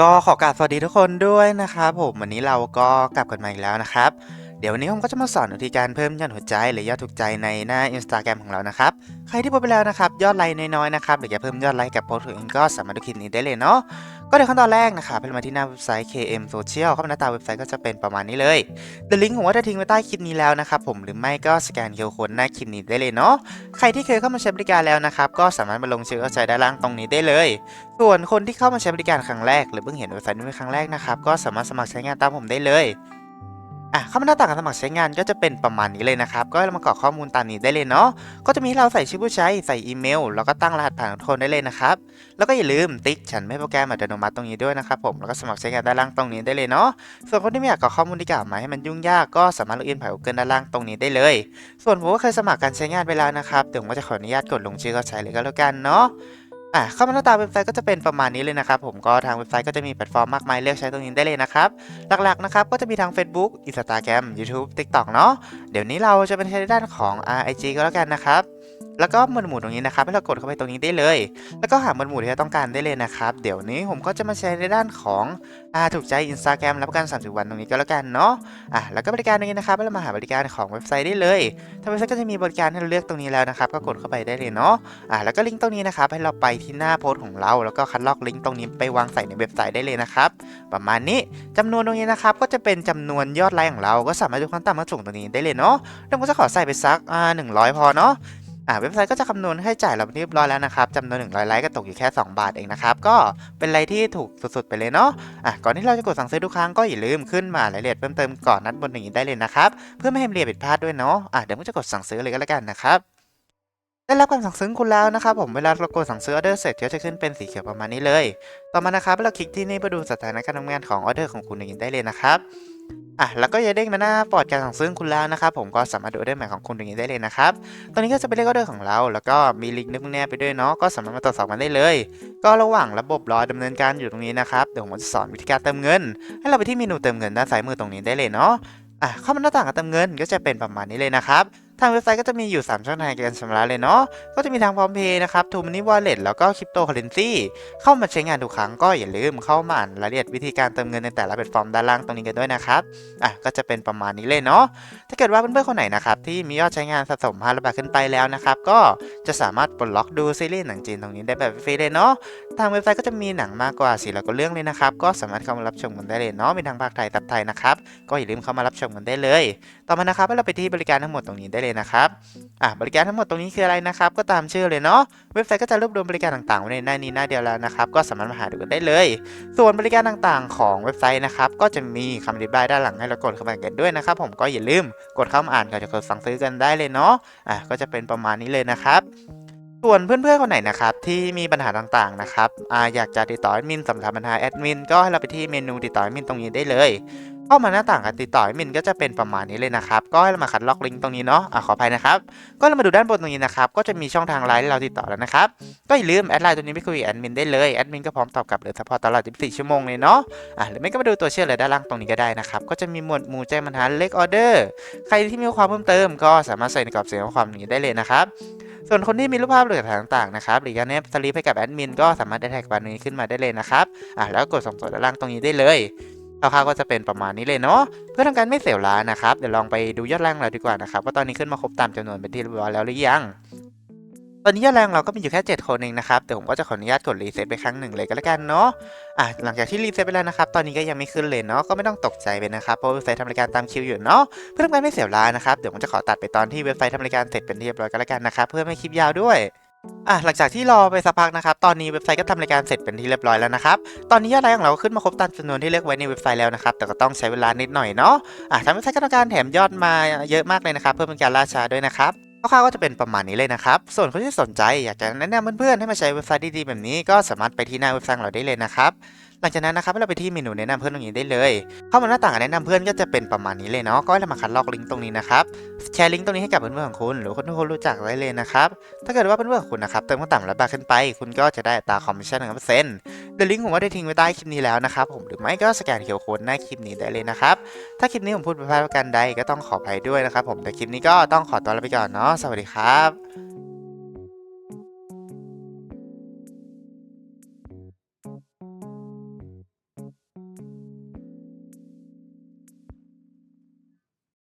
ก็ขอกราบสวัสดีทุกคนด้วยนะครับผมวันนี้เราก็กลับกันมาอีกแล้วนะครับ เดี๋ยววันนี้ผมก็จะมาสอนวิธีการเพิ่มยอดหัวใจหรือยอดถูกใจในหน้า Instagram ของเรานะครับ ใครที่พบไปแล้วนะครับยอดไลค์น้อยๆนะครับหรือจะเพิ่มยอดไลค์กับโพสต์ของเองก็สามารถดูคลิปนี้ได้เลยเนาะก็เดี๋ยวขั้นตอนแรกนะครับให้เรามาที่หน้าเว็บไซต์ KM Social เข้ามาหน้าตาเว็บไซต์ก็จะเป็นประมาณนี้เลยเดี๋ยวลิงก์ผมว่าจะทิ้งไว้ใต้คลิปนี้แล้วนะครับผมหรือไม่ก็สแกนเคอร์โค้ดหน้าคลิปนี้ได้เลยเนาะใครที่เคยเข้ามาใช้บริการแล้วนะครับก็สามารถมาลงชื่อเข้าใจด้านล่างตรงนี้ได้เลย ส่วนคนที่เข้ามาใช้บริการครั้งแรก หรือเพิ่งเห็นเว็บไซต์นี้เป็นครั้งแรกนะครับก็สามารถสมัครใช้งานตามผมได้เลย อะเข้ามาหน้าต่างการสมัครใช้งานก็จะเป็นประมาณนี้เลยนะครับ ก็เรามากรอกข้อมูลตามนี้ได้เลยเนาะก็จะมีเราใส่ชื่อผู้ใช้ใส่อีเมล แล้วก็ตั้งรหัสผ่านของคนได้เลยนะครับ แล้วก็อย่าลืมติ๊กฉันไม่โปรแกรมอัตโนมัติตรงนี้ด้วยนะครับผมแล้วก็สมัครใช้งานด้านล่างตรงนี้ได้เลยเนาะส่วนคนที่ไม่อยากกรอกข้อมูลที่กล่าวมาให้มันยุ่งยากก็สามารถล็อกอินผ่าน Google ด้านล่างตรงนี้ได้เลย ส่วนผมก็เคยสมัครการใช้งานไปแล้วนะครับเดี๋ยวผมก็จะขออนุญาตกดลงชื่อเข้าใช้เลยก็แล้วกันเนาะ อะเข้ามาหน้าตาเว็บไซต์ก็จะเป็นประมาณนี้เลยนะครับผมก็ทางเว็บไซต์ก็จะมีแพลตฟอร์มมากมายเลือกใช้ตรงนี้ได้เลยนะครับหลักๆนะครับก็จะมีทาง Facebook Instagram YouTube TikTok เนาะเดี๋ยวนี้เราจะเป็นใช้ในด้านของ IG ก็แล้วกันนะครับ แล้วก็หมวดหมู่ตรงนี้นะครับให้เรากดเข้าไปตรงนี้ได้เลย แล้วก็หาหมวดหมู่ที่เราต้องการได้เลยนะครับ เดี๋ยวนี้ผมก็จะมาใช้ในด้านของอาถูกใจ Instagram รับประกัน 30 วันตรงนี้ก็แล้วกันเนาะอะแล้วก็บริการตรงนี้นะครับให้เรามาหาบริการของเว็บไซต์ได้เลยทางเว็บไซต์ก็จะมีบริการให้เราเลือกตรงนี้แล้วนะครับก็กดเข้าไปได้เลยเนาะอ่าแล้วก็ลิงก์ตรงนี้นะครับให้เราไปที่หน้าโพสต์ของเรา แล้วก็คัดลอกลิงก์ตรงนี้ไปวางใส่ในเว็บไซต์ได้เลยนะครับประมาณนี้จำนวนตรงนี้นะครับก็จะเป็นจำนวนยอดไลค์ของเรา ก็สามารถดูขั้นต่ำมาส่งตรงนี้ได้เลยเนาะเราก็จะขอใส่ไปสักอ่าหนึ่งร้อยพอเนาะ อ่าเว็บไซต์ก็จะคำนวณให้จ่ายเราเรียบร้อยแล้วนะครับจำนวน100ไลค์ก็ตกอยู่แค่ 2 บาทเองนะครับ ก็เป็นอะไรที่ถูกสุดๆไปเลยเนาะอะก่อนที่เราจะกดสั่งซื้อทุกครั้งก็อย่าลืมขึ้นมารายละเอียดเพิ่มเติมก่อนนัดบนอย่างนี้ได้เลยนะครับ เพื่อไม่ให้เรียผิดพลาดด้วยเนาะอะเดี๋ยวผมจะกดสั่งซื้อเลยก็แล้วกันนะครับได้รับการสั่งซื้อคุณแล้วนะครับผมเวลาเรากดสั่งซื้อออเดอร์เสร็จก็จะขึ้นเป็นสีเขียวประมาณนี้เลย ต่อมานะครับเราคลิกที่นี่เพื่อดูสถานะการทำงานของออเดอร์ของคุณอย่างนี้ได้เลยนะครับ อะแล้วก็อย่าเด้งมาหน้าปลอดการสั่งซื้อคุณแล้วนะครับผมก็สามารถดูได้ใหม่ของคุณตรงนี้ได้เลยนะครับตอนนี้ก็จะเป็นเลขออเดอร์ของเรา แล้วก็มีลิงก์นึกแน่ไปด้วยเนาะก็สามารถมาตรวจสอบกันได้เลย ก็ระหว่างระบบรอดำเนินการอยู่ตรงนี้นะครับเดี๋ยวผมจะสอนวิธีการเติมเงิน ให้เราไปที่เมนูเติมเงินด้านซ้ายมือตรงนี้ได้เลยเนาะอะเข้ามาหน้าต่างการเติมเงินก็จะเป็นประมาณนี้เลยนะครับ ทางเว็บไซต์ก็จะมีอยู่ 3 ช่องทางการชำระเลยเนาะ ก็จะมีทางพร้อมเพย์นะครับทูมันนี่วอลเล็ตแล้วก็คริปโตเคอเรนซีเข้ามาใช้งานทุกครั้งก็อย่าลืมเข้ามาอ่านรายละเอียดวิธีการเติมเงินในแต่ละแพลตฟอร์มด้านล่างตรงนี้กันด้วยนะครับ อะก็จะเป็นประมาณนี้เลยเนาะ ถ้าเกิดว่าเพื่อนๆคนไหนนะครับที่มียอดใช้งานสะสม500บาทขึ้นไปแล้วนะครับก็จะสามารถปลดล็อกดูซีรีส์หนังจีนตรงนี้ได้แบบฟรีเลยเนาะ ทางเว็บไซต์ก็จะมีหนังมากกว่า400กว่าเรื่องเลยนะครับก็สามารถเข้ามารับชมกันได้เลยเนาะ มีทั้งภาคไทยตับไทยนะครับก็อย่าลืมเข้ามารับชมกันได้เลย ต่อมานะครับให้เราไปที่บริการทั้งหมดตรงนี้ได้เลยนะครับอะบริการทั้งหมดตรงนี้คืออะไรนะครับ ก็ตามชื่อเลยเนาะเว็บไซต์ก็จะรวบรวมบริการต่างๆไว้ในหน้านี้หน้าเดียวแล้วนะครับ ก็สามารถมาหาดูกันได้เลย ส่วนบริการต่างๆ ของเว็บไซต์นะครับ ก็จะมีคำอธิบายด้านหลังให้เรากดเข้าไปกันด้วยนะครับ ผมก็อย่าลืมกดเข้ามาอ่านก่อนจะกดสั่งซื้อกันได้เลยเนาะอะก็จะเป็นประมาณนี้เลยนะครับ ส่วนเพื่อนๆคนไหนนะครับที่มีปัญหาต่างๆนะครับออยากจะติดต่อแอดมินสำหรับปัญหาแอดมินก็ให้เราไปที่เมนูติดต่อแอดมินตรงนี้ได้เลยเข้ามาหน้าต่างการติดต่อแอดมินก็จะเป็นประมาณนี้เลยนะครับ ก็ให้เรามาคัดล็อกลิงก์ตรงนี้เนาะอะขออภัยนะครับ ก็เรามาดูด้านบนตรงนี้นะครับ ก็จะมีช่องทางไลน์เราติดต่อแล้วนะครับ ก็อย่าลืมแอดไลน์ตัวนี้ไปคุยกับแอดมินได้เลย แอดมินก็พร้อมตอบกลับหรือซัพพอร์ตตลอด 24 ชั่วโมงเลยเนาะ อะหรือไม่ก็มาดูตัวเชื่อเลยด้านล่างตรงนี้ก็ได้นะครับ ก็จะมีหมวดหมู่แจ้งปัญหาเล็กออเดอร์ ใครที่มีความเพิ่มเติม ก็สามารถใส่ในกรอบเสียงข้อความนี้ได้เลยนะครับ ส่วนคนที่มีรูปภาพหรือหลักฐานต่างๆนะครับหรือการแนบสลิปให้กับแอดมินก็สามารถได้แท็กบันนี้ขึ้นมาได้เลยนะครับอะแล้วกดส่งต่อด้านล่างตรงนี้ได้เลยคร่าวๆก็จะเป็นประมาณนี้เลยเนาะเพื่อทำการไม่เสียเวลานะครับเดี๋ยวลองไปดูยอดแรงเราดีกว่านะครับว่าตอนนี้ขึ้นมาครบตามจำนวนเป็นที่เรียบร้อยแล้วหรือยัง อนนี้ยอดแรงเราก็มีอยู่แค่7คนเองนะครับเดี๋ยวผมก็จะขออนุญาตกดรีเซ็ตไปครั้งหนึ่งเลยก็แล้วกันเนาะอะหลังจากที่รีเซ็ตไปแล้วนะครับ ตอนนี้ก็ยังไม่ขึ้นเลยเนาะก็ไม่ต้องตกใจไปนะครับเพราะเว็บไซต์ทำรายการตามคิวอยู่เนาะเพื่อทำการไม่เสียเวลานะครับเดี๋ยวผมจะขอตัดไปตอนที่เว็บไซต์ทำรายการเสร็จเป็นที่เรียบร้อยก็แล้วกันนะครับเพื่อไม่ให้คลิปยาวด้วยอะหลังจากที่รอไปสักพักนะครับ ตอนนี้เว็บไซต์ก็ทำรายการเสร็จเป็นที่เรียบร้อยแล้วนะครับ ตอนนี้ยอดไลค์ของเราก็ขึ้นมาครบตามจำนวนที่เลือกไว้ในเว็บไซต์แล้วนะครับ แต่ก็ต้องใช้เวลานิดหน่อยเนาะอะทางเว็บไซต์ก็ต้องการแถมยอดมาเยอะมากเลยนะครับ เพื่อเป็นการล่าช้าด้วยนะครับ คร่าวๆก็จะเป็นประมาณนี้เลยนะครับ ส่วนคนที่สนใจอยากจะแนะนำเพื่อนๆให้มาใช้เว็บไซต์ดีๆแบบนี้ก็สามารถไปที่หน้าเว็บไซต์เราได้เลยนะครับ หลังจากนั้นนะครับเราไปที่เมนูแนะนำเพื่อนตรงนี้ได้เลย เข้ามาหน้าต่างแนะนำเพื่อนก็จะเป็นประมาณนี้เลยเนาะก็ให้เรามาคัดลอกลิงก์ตรงนี้นะครับแชร์ลิงก์ตรงนี้ให้กับเพื่อนๆของคุณ หรือคนที่คุณรู้จักได้เลยนะครับถ้าเกิดว่าเพื่อนๆของคุณนะครับเติมขั้นต่ำร้อยบาทขึ้นไป คุณก็จะได้ตราคอมมิชชั่นหนึ่งเปอร์เซ็นต์เดี๋ยวลิงก์ผมว่าได้ทิ้งไว้ใต้คลิปนี้แล้วนะครับผมหรือไม่ก็สแกนเคอร์โค้ดหน้าคลิปนี้ได้เลยนะครับถ้าคลิปนี้ผมพูดไปพลาดประการใดก็ต้องขออภัยด้วยนะครับผมแต่คลิปนี้ก็ต้องขอตัวลาไปก่อนเนาะสวัสดีครับ